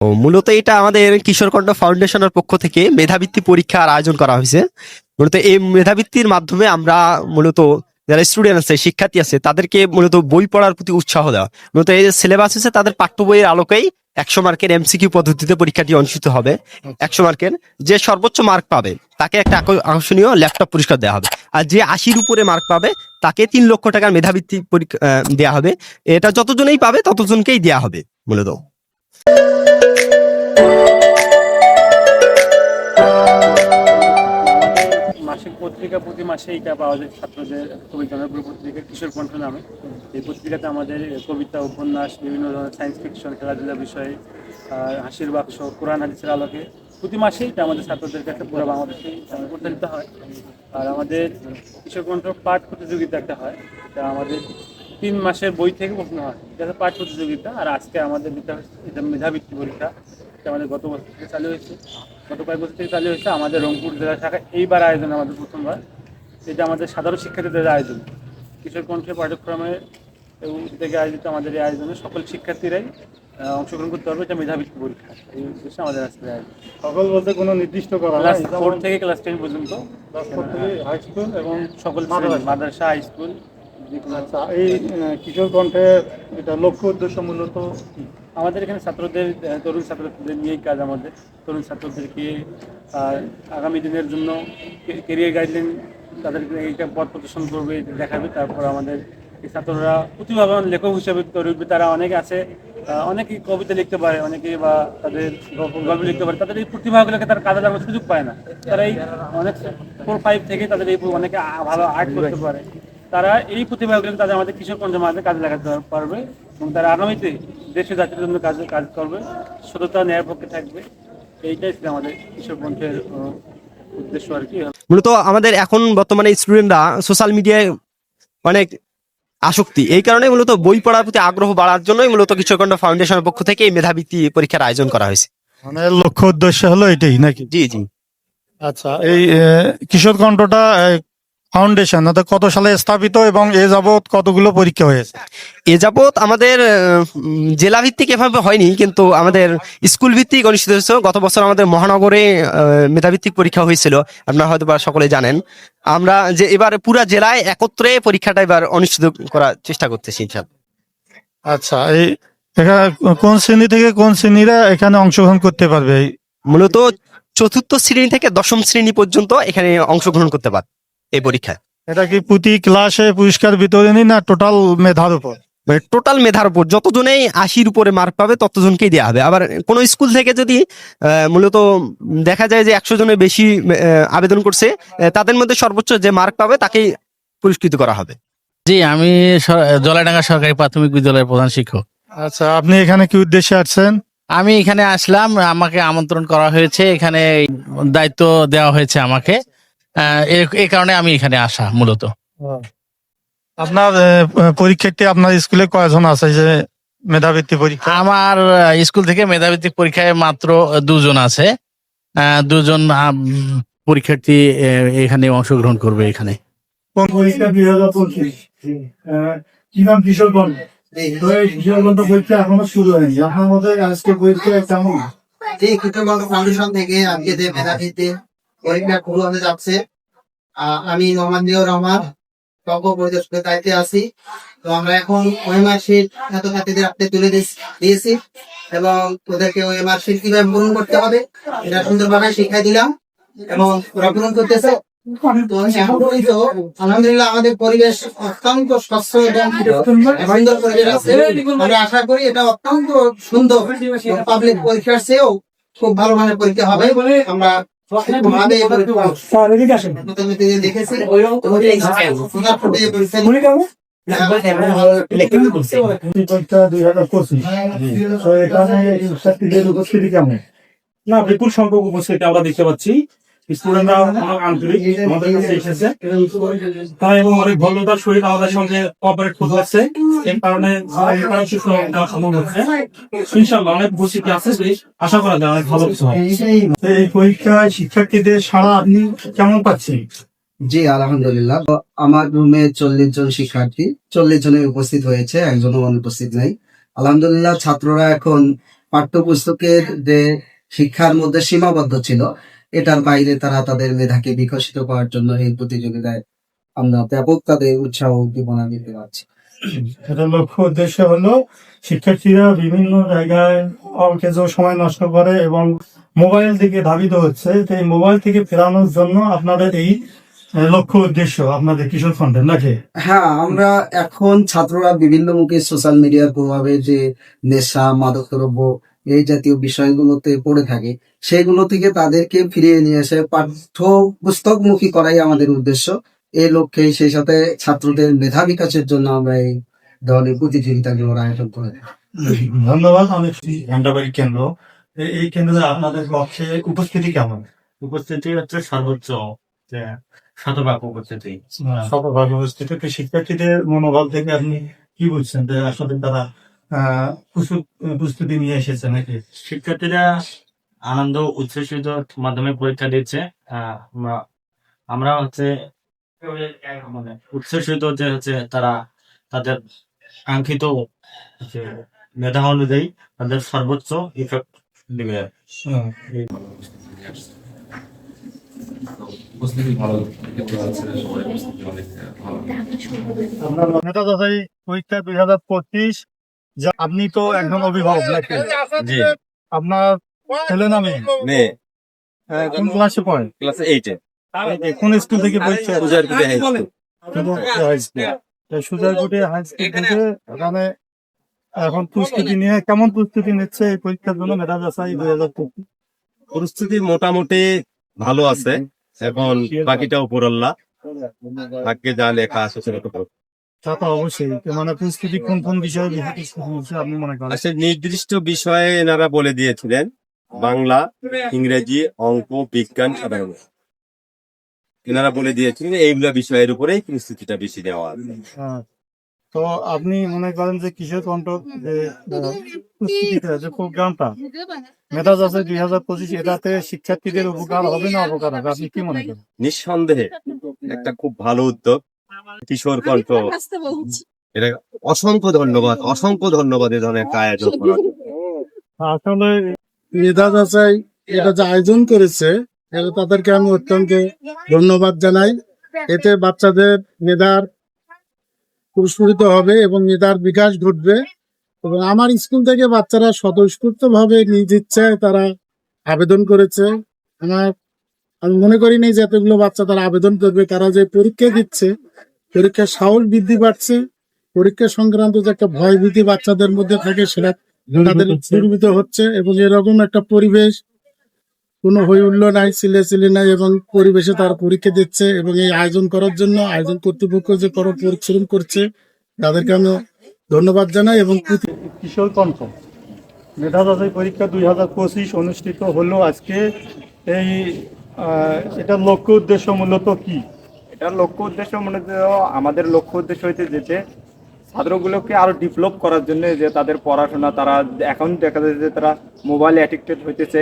ও মূলত এটা আমাদের কিশোরকণ্ঠ ফাউন্ডেশনের পক্ষ থেকে মেধাবৃত্তি পরীক্ষার আয়োজন করা হয়েছে। মূলত এই মেধাবৃত্তির মাধ্যমে আমরা মূলত যারা স্টুডেন্ট আছে শিক্ষার্থী আছে তাদেরকে মূলত বই পড়ার প্রতি উৎসাহ দেওয়া। মূলত এই যে সিলেবাস আছে তাদের পাঠ্য বইয়ের আলোকেই একশো মার্কের এমসিকিউ পদ্ধতিতে পরীক্ষাটি অনুষ্ঠিত হবে। একশো মার্কের যে সর্বোচ্চ মার্ক পাবে তাকে একটা আকর- আকর্ষণীয় ল্যাপটপ পুরস্কার দেওয়া হবে। আর যে আশির উপরে মার্ক পাবে তাকে তিন লক্ষ টাকার মেধাবৃত্তি পরীক্ষা দেওয়া হবে। এটা যতজনেই পাবে ততজনকেই দেওয়া হবে মূলত। পত্রিকা প্রতি মাসে এটা পাওয়া যায়, ছাত্রদের খুবই জনপ্রিয় পত্রিকা, কিশোর কণ্ঠ নামে। এই পত্রিকাতে আমাদের কবিতা, উপন্যাস, বিভিন্ন ধরনের সায়েন্স ফিকশন খেলাধুলা বিষয়ে হাসির বাক্স, কোরআন, হাদিসের আলোকে প্রতি মাসেই এটা আমাদের ছাত্রদের কাছে পুরো বাংলাদেশে প্রচারিত হয়। আর আমাদের কিশোর কণ্ঠ পাঠ প্রতিযোগিতা একটা হয় এটা আমাদের তিন মাসের বই থেকে প্রশ্ন হয়। এটা পাঠ প্রতিযোগিতা, আর আজকে আমাদের এটা মেধাবৃত্তি পরীক্ষা, এটা আমাদের গত বছর থেকে চালু হয়েছে। গত কয়েক বছর থেকে চালু হয়েছে আমাদের রংপুর জেলা শাখা এইবার আয়োজন আমাদের প্রথমবার এটা আমাদের সাধারণ শিক্ষার্থীদের আয়োজন। কিশোর কণ্ঠের পাঠ্যক্রমে এবং থেকে আয়োজিত আমাদের এই আয়োজনে সকল শিক্ষার্থীরাই অংশগ্রহণ করতে পারবে এটা মেধাবৃত্তি পরীক্ষা। এই উদ্দেশ্যে আমাদের আজকের আয়োজন। সকল বলতে কোনো নির্দিষ্ট করা ক্লাস ফোর থেকে ক্লাস টেন পর্যন্ত। ক্লাস ফোর থেকে হাই স্কুল এবং সকল মাদ্রাসা। হাই স্কুল আচ্ছা এই কিশোর কণ্ঠে এটা লক্ষ্য উদ্দেশ্য মূলত কি? আমাদের এখানে ছাত্রদের তরুণ ছাত্রদের নিয়েই কাজ আমাদের। তরুণ ছাত্রদেরকে আগামী দিনের জন্য কেরিয়ার গাইডলাইন তাদেরকে এইটা পথ প্রদর্শন করবে, দেখাবে। তারপর আমাদের এই ছাত্ররা প্রতিভাবান লেখক হিসেবে তৈরি উঠবে। তারা অনেকে আছে অনেকেই কবিতা লিখতে পারে অনেকে বা তাদের গল্প লিখতে পারে। তাদের এই প্রতিভাগুলোকে তারা কাজে লাগানোর সুযোগ পায় না। তারা এই অনেক ফোর ফাইভ থেকে তাদের এই অনেকে ভালো আর্ট করতে পারে। তারা এই প্রতিভাগুলো তাদের আমাদের কিশোর পঞ্চম মাঝে কাজে লাগাতে পারবে এবং তারা আগামীতে দেশে জাতির জন্য কাজ কাজ করবে। সততা ন্যায়ের পক্ষে থাকবে। এইটাই ছিল আমাদের কিশোর পঞ্চের উদ্দেশ্য আর কি। মূলত আমাদের এখন বর্তমানে স্টুডেন্টরা সোশ্যাল মিডিয়ায় অনেক আসক্তি। এই কারণে মূলত বই পড়ার প্রতি আগ্রহ বাড়ার জন্যই মূলত কিশোরকণ্ঠ ফাউন্ডেশনের পক্ষ থেকে এই মেধাবৃত্তি পরীক্ষার আয়োজন করা হয়েছে। মানে লক্ষ্য উদ্দেশ্য হলো এটাই নাকি? জি জি। আচ্ছা এই আহ, কিশোর কণ্ঠটা ফাউন্ডেশন অর্থাৎ কত সালে স্থাপিত এবং এ যাবৎ কতগুলো পরীক্ষা হয়েছে? এ যাবৎ আমাদের জেলা ভিত্তিক এভাবে হয়নি কিন্তু আমাদের স্কুল ভিত্তিক অনুষ্ঠিত হয়েছে গত বছর আমাদের মহানগরে মেধাভিত্তিক পরীক্ষা হয়েছিল। আপনারা হয়তো বা সকলে জানেন। আমরা যে এবার পুরা জেলায় একত্রে পরীক্ষাটা এবার অনুষ্ঠিত করার চেষ্টা করতেছি আচ্ছা এই এখানে কোন শ্রেণি থেকে কোন শ্রেণীরা এখানে অংশগ্রহণ করতে পারবে? মূলত চতুর্থ শ্রেণি থেকে দশম শ্রেণি পর্যন্ত এখানে অংশগ্রহণ করতে পারে এই পরীক্ষায়। এটা কি প্রতি ক্লাসে পুরস্কার বিতরণী না টোটাল মেধার উপর? মানে টোটাল মেধার উপর। যতজনেই আশির উপরে মার্ক পাবে ততজনকেই দেওয়া হবে। আবার কোন স্কুল থেকে যদি আহ, মূলত দেখা যায় যে একশো জনের বেশি আহ, আবেদন করছে তাদের মধ্যে সর্বোচ্চ যে মার্ক পাবে তাকেই পুরস্কৃত করা হবে। জি আমি জলাডাঙ্গা সরকারি প্রাথমিক বিদ্যালয়ের প্রধান শিক্ষক। আচ্ছা আপনি এখানে কি উদ্দেশ্যে আসছেন? আমি এখানে আসলাম আমাকে আমন্ত্রণ করা হয়েছে। এখানে দায়িত্ব দেওয়া হয়েছে আমাকে। এই কারণে আমি এখানে আসা মূলত। আপনার আহ, পরীক্ষার্থী আপনার স্কুলে কয়জন আছে যে মেধাবৃত্তি পরীক্ষা? আমার স্কুল থেকে মেধাভিত্তিক পরীক্ষায় মাত্র দুজন আছে। আহ, দুজন পরীক্ষার্থী এখানে অংশগ্রহণ করবে এখানে। পরীক্ষা? দুই হাজার পঁচিশ। কি নাম? কিশোরগঞ্জ কিশোরগঞ্জ পরীক্ষা এখনও শুরু হয়নি। আপনার মধ্যে আজকে পরীক্ষা কেমন? এই ফাউন্ডেশন থেকে আজকে মেধাবৃত্তি শুরু হতে যাচ্ছে। আমি জিয়াউর রহমান পরিদর্শকের দায়িত্বে আছি। তো আমরা এখন হাতে তুলে দিয়েছি এবং ওদেরকে ওএমআর কীভাবে পূরণ করতে হবে এটা সুন্দরভাবে শিখাই দিলাম এবং ওরা পূরণ করতেছে আলহামদুলিল্লাহ আমাদের পরিবেশ অত্যন্ত স্বচ্ছ পরিবেশ আছে। আমরা আশা করি এটা অত্যন্ত সুন্দর পাবলিক পরীক্ষার চেয়েও খুব ভালো মানের পরীক্ষা হবে। আমরা উপস্থিতি কেমন? না বিপুল সংখ্যক উপস্থিতি আমরা দেখতে পাচ্ছি। স্টুডেন্টরা অনেক আন্তরিক আমাদের কাছে এসেছে। তারা এবং অনেক ভদ্রতার সহিত আমাদের সঙ্গে কোঅপারেট করতে এই কারণে আমাদের সুস্থ দেওয়া সম্ভব হচ্ছে। ইনশাল্লাহ অনেক উপস্থিতি আছে আশা করা যায় অনেক ভালো কিছু এই পরীক্ষায় শিক্ষার্থীদের সারা আপনি কেমন পাচ্ছেন? জি আলহামদুলিল্লাহ। আমার রুমে চল্লিশ জন শিক্ষার্থী চল্লিশ জনের উপস্থিত হয়েছে একজনও অনুপস্থিত নেই। আলহামদুলিল্লাহ ছাত্ররা এখন পাঠ্যপুস্তকের যে শিক্ষার মধ্যে সীমাবদ্ধ ছিল। এটার বাইরে তারা তাদের মেধাকে বিকশিত করার জন্য এই প্রতিযোগিতায় আমরা ব্যাপক তাদের উৎসাহ উদ্দীপনা দিতে পারছি। এটা লক্ষ্য উদ্দেশ্য হলো শিক্ষার্থীরা বিভিন্ন জায়গায় সময় নষ্ট করে এবং মোবাইল দিকে ধাবিত হচ্ছে তো এই মোবাইল থেকে ফেরানোর জন্য আপনাদের এই লক্ষ্য উদ্দেশ্য আপনাদের কিশোর ফান্ডের নাকি? হ্যাঁ আমরা এখন ছাত্ররা বিভিন্ন মুখে সোশ্যাল মিডিয়ার প্রভাবে যে নেশা মাদক দ্রব্য এই জাতীয় বিষয়গুলোতে পড়ে থাকে। সেগুলো থেকে তাদেরকে ফিরিয়ে নিয়ে এসে পাঠ্য পুস্তকমুখী করাই আমাদের উদ্দেশ্য। এই লক্ষ্যে সেই সাথে ছাত্রদের মেধা বিকাশের জন্য আমরা এই ধরনের প্রতিযোগিতাগুলোর আয়োজন করে থাকি। ধন্যবাদ অনেক ঘন্টাবাড়ি কেন্দ্র। এই কেন্দ্রে আপনাদের লক্ষ্যে উপস্থিতি কেমন? উপস্থিতি হচ্ছে সর্বোচ্চ যে শতভাগ উপস্থিতি। শতভাগ উপস্থিতি। শিক্ষার্থীদের মনোবল থেকে আপনি কি বুঝছেন? যে আসলে তারা প্রস্তুত- প্রস্তুতি নিয়ে এসেছে নাকি? শিক্ষার্থীরা আনন্দ উচ্ছ্বসিত মাধ্যমে পরীক্ষা দিচ্ছে। আহ, আমরা হচ্ছে মানে উচ্ছ্বসিত যে হচ্ছে তারা তাদের কাঙ্ক্ষিত মেধা অনুযায়ী তাদের সর্বোচ্চ ইফেক্ট দিবে। দাদাই পরীক্ষা দুই হাজার পঁচিশ আপনি তো একজন অভিভাবক নাকি? জি। আপনার ছেলে নামে? মেয়ে কোন ক্লাসে পড়ে? ক্লাস এইটে কোন স্কুল থেকে পরীক্ষা পূজারপুরে high school Sujarkuti high school থেকে ওখানে এখন প্রস্তুতি নিয়ে কেমন প্রস্তুতি নিচ্ছে এই পরীক্ষার জন্য মেধা যাচাই দুই হাজার পঁচিশ পরিস্থিতি মোটামুটি ভালো আছে। এখন বাকিটা উপরাল্লা ভাগ্যে যা লেখা আছে সেটা তো করব। তা তো অবশ্যই মানে প্রস্তুতি কোন কোন বিষয়ে আপনি মনে করেন? আসলে নির্দিষ্ট বিষয়ে এনারা বলে দিয়েছিলেন বাংলা ইংরেজি অঙ্ক বিজ্ঞান সাধারণ। এনারা বলে দিয়েছিলেন এইগুলা বিষয়ের উপরেই প্রস্তুতিটা বেশি দেওয়া হ্যাঁ। তো আপনি মনে করেন যে কিশোর কণ্ঠ যে প্রোগ্রামটা মেধা দুই হাজার পঁচিশ এটাতে শিক্ষার্থীদের উপকার হবে না অপকার হবে? আপনি কি মনে করেন? নিঃসন্দেহে একটা খুব ভালো উদ্যোগ। কিশোর কণ্ঠ। এটা অসংখ্য ধন্যবাদ অসংখ্য ধন্যবাদ এ ধরনের একটা আয়োজন করার। আসলে মেধা যাচাই এটা যে আয়োজন করেছে এটা তাদেরকে আমি অত্যন্ত ধন্যবাদ জানাই। এতে বাচ্চাদের মেধার পুরস্কৃত হবে এবং মেধার বিকাশ ঘটবে। এবং আমার স্কুল থেকে বাচ্চারা স্বতঃস্ফূর্ত ভাবে নিজ ইচ্ছায় তারা আবেদন করেছে। আমার আমি মনে করিনি যে এতগুলো বাচ্চা তারা আবেদন করবে তারা যে পরীক্ষা দিচ্ছে পরীক্ষার সাহস বৃদ্ধি পাচ্ছে, পরীক্ষা সংক্রান্ত যে একটা ভয় ভীতি বাচ্চাদের মধ্যে থাকে, সেটা তাদের দূরীভূত হচ্ছে এবং এরকম একটা পরিবেশ কোনো হই হুল্লো নাই, সিলে সিলে নাই এবং পরিবেশে তারা পরীক্ষা দিচ্ছে এবং এই আয়োজন করার জন্য, আয়োজন কর্তৃপক্ষ যে করো পরিশ্রম করছে, তাদেরকে আমি ধন্যবাদ জানাই এবং কিশোর কণ্ঠ। মেধা যাচাই পরীক্ষা দুই হাজার পঁচিশ অনুষ্ঠিত হলো আজকে। এই এটার লক্ষ্য উদ্দেশ্য মূলত কি? এটার লক্ষ্য উদ্দেশ্য মনে আমাদের লক্ষ্য উদ্দেশ্য হইতে যেতে ছাত্রগুলোকে আরও ডেভেলপ করার জন্য যে তাদের পড়াশোনা, তারা এখন দেখা যাচ্ছে যে তারা মোবাইল অ্যাডিক্টেড হইতেছে,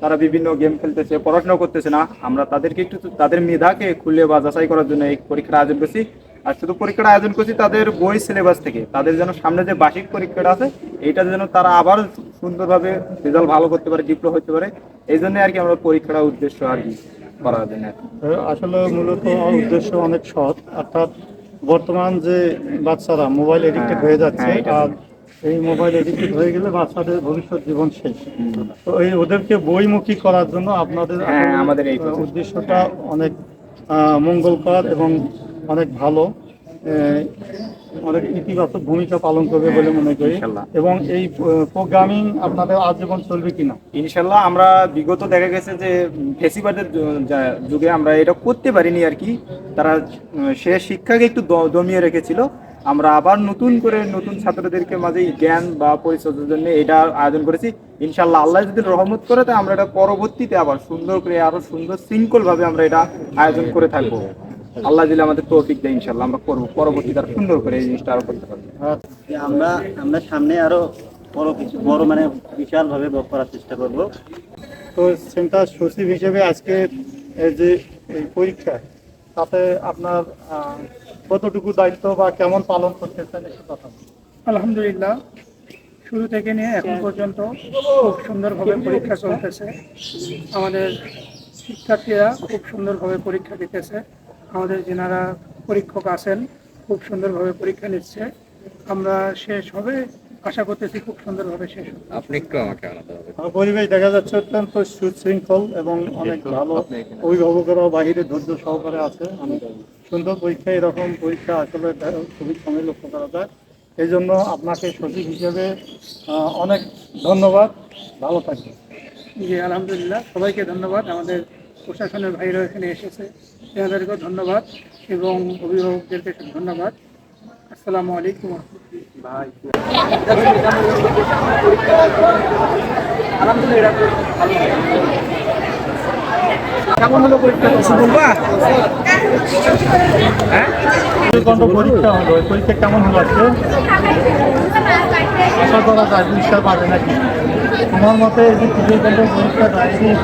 তারা বিভিন্ন গেম খেলতেছে পড়াশোনা করতেছে না। আমরা তাদেরকে একটু তাদের মেধাকে খুলে বা যাচাই করার জন্য এই পরীক্ষার আয়োজন করছি। আর শুধু পরীক্ষার আয়োজন করছি তাদের বই সিলেবাস থেকে। তাদের যেন সামনে যে বার্ষিক পরীক্ষাটা আছে, এইটা যেন তারা আবার সুন্দরভাবে রেজাল্ট ভালো করতে পারে ডিপ্লো হতে পারে, এই জন্য আর কি আমরা পরীক্ষাটা উদ্দেশ্য আর কি। আসলে মূলত উদ্দেশ্য অনেক সৎ। অর্থাৎ বর্তমান যে বাচ্চারা মোবাইল এডিক্টেড হয়ে যাচ্ছে হ্যাঁ, আর এই মোবাইল এডিক্টেড হয়ে গেলে বাচ্চাদের ভবিষ্যৎ জীবন শেষ। তো এই ওদেরকে বইমুখী করার জন্য আপনাদের হ্যাঁ, আমাদের এই উদ্দেশ্যটা অনেক মঙ্গলকর এবং অনেক ভালো। অনেক ইতিবাচক ভূমিকা পালন করবে বলে মনে করি। এবং এই প্রোগ্রামিং আপনাদের আজীবন চলবে কিনা? ইনশাল্লাহ আমরা বিগত দেখা গেছে যে ফেসিবাদের যুগে আমরা এটা করতে পারিনি আর কি। তারা সে শিক্ষাকে একটু দমিয়ে রেখেছিল। আমরা আবার নতুন করে নতুন ছাত্রদেরকে মাঝে জ্ঞান বা পরিচর্যার জন্য এটা আয়োজন করেছি। ইনশাল্লাহ আল্লাহ যদি রহমত করে তাই আমরা এটা পরবর্তীতে আবার সুন্দর করে আরও সুন্দর শৃঙ্খল ভাবে আমরা এটা আয়োজন করে থাকব। আল্লাহ দিলে আমাদের তৌফিক দেয় ইনশাল্লাহ আমরা করব। পরবর্তীতে আরও সুন্দর করে এই জিনিসটা আরও করতে পারব। আমরা আমরা সামনে আরও বড় কিছু বড় মানে বিশাল ভাবে করার চেষ্টা করব। তো সেন্টার সচিব হিসেবে আজকে এই যে এই পরীক্ষা তাতে আপনার আহ, কতটুকু দায়িত্ব বা কেমন পালন করতেছেন একটু কথা আলহামদুলিল্লাহ শুরু থেকে নিয়ে এখন পর্যন্ত খুব সুন্দরভাবে পরীক্ষা চলতেছে। আমাদের শিক্ষার্থীরা খুব সুন্দরভাবে পরীক্ষা দিতেছে। আমাদের যেনারা পরীক্ষক আছেন খুব সুন্দরভাবে পরীক্ষা নিচ্ছে। আমরা শেষ হবে আশা করতেছি খুব সুন্দরভাবে শেষ হবে। আপনি একটু আমাকে আলাদা পরিবেশ দেখা যাচ্ছে অত্যন্ত সুশৃঙ্খল এবং অনেক ভালো অভিভাবকেরাও বাহিরে ধৈর্য সহকারে আছে। অনেক সুন্দর পরীক্ষা এরকম পরীক্ষা আসলে খুবই কমই লক্ষ্য করা যায়। এই জন্য আপনাকে সচিব হিসেবে অনেক ধন্যবাদ। ভালো থাকবেন। জি আলহামদুলিল্লাহ। সবাইকে ধন্যবাদ। আমাদের প্রশাসনের ভাইরা এখানে এসেছে। এনাদেরকেও ধন্যবাদ এবং অভিভাবকদেরকে ধন্যবাদ। আসসালামু আলাইকুম। ভাই পরীক্ষা পরীক্ষা হলো পরীক্ষা কেমন হলো আজকে আশা পাবে নাকি আমার মতে এই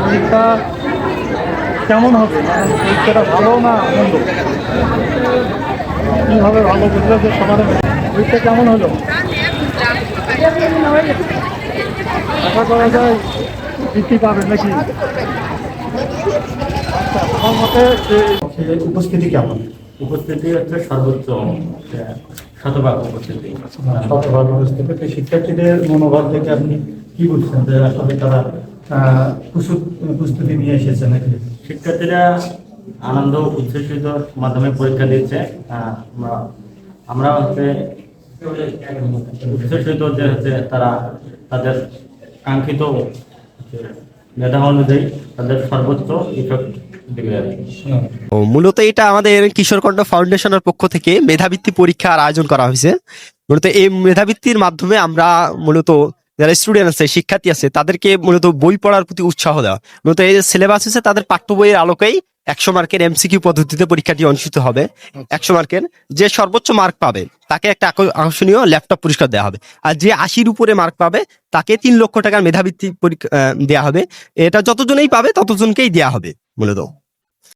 পরীক্ষা কেমন হবে? পরীক্ষাটা ভালো না মন্দ? কীভাবে ভালো বুঝলে যে সবার পরীক্ষা কেমন হলো? আশা করা যায় বৃদ্ধি পাবে নাকি? আচ্ছা আমার মতে যে উপস্থিতি কেমন? উপস্থিতি হচ্ছে সর্বোচ্চ শতভাগ উপস্থিতি। শতভাগ উপস্থিতি। শিক্ষার্থীদের মনোভাব থেকে আপনি কি বুঝছেন? যে আসলে তারা প্রস্তুতি নিয়ে এসেছে নাকি? শিক্ষার্থীরা আনন্দ উচ্ছ্বসিত মাধ্যমে পরীক্ষা দিচ্ছে আমরা- হচ্ছে উচ্ছ্বসিত যে হচ্ছে তারা তাদের কাঙ্ক্ষিত মেধা অনুযায়ী তাদের সর্বোচ্চ ইফেক্ট। ও, মূলত এটা আমাদের কিশোরকণ্ঠ ফাউন্ডেশনের পক্ষ থেকে মেধাবৃত্তি পরীক্ষার আয়োজন করা হয়েছে মূলত এই মেধাবৃত্তির মাধ্যমে আমরা মূলত যারা স্টুডেন্ট আছে শিক্ষার্থী আছে তাদেরকে মূলত বই পড়ার প্রতি উৎসাহ দেওয়া। মূলত এই যে সিলেবাস আছে তাদের পাঠ্য বইয়ের আলোকেই একশো মার্কের এমসিকিউ পদ্ধতিতে পরীক্ষাটি অনুষ্ঠিত হবে। একশো মার্কের যে সর্বোচ্চ মার্ক পাবে তাকে একটা আকর্ষণীয় ল্যাপটপ পুরস্কার দেওয়া হবে। আর যে আশির উপরে মার্ক পাবে তাকে তিন লক্ষ টাকার মেধাবৃত্তি পরীক্ষা দেওয়া হবে। এটা যতজনেই পাবে ততজনকেই দেওয়া হবে মূলত।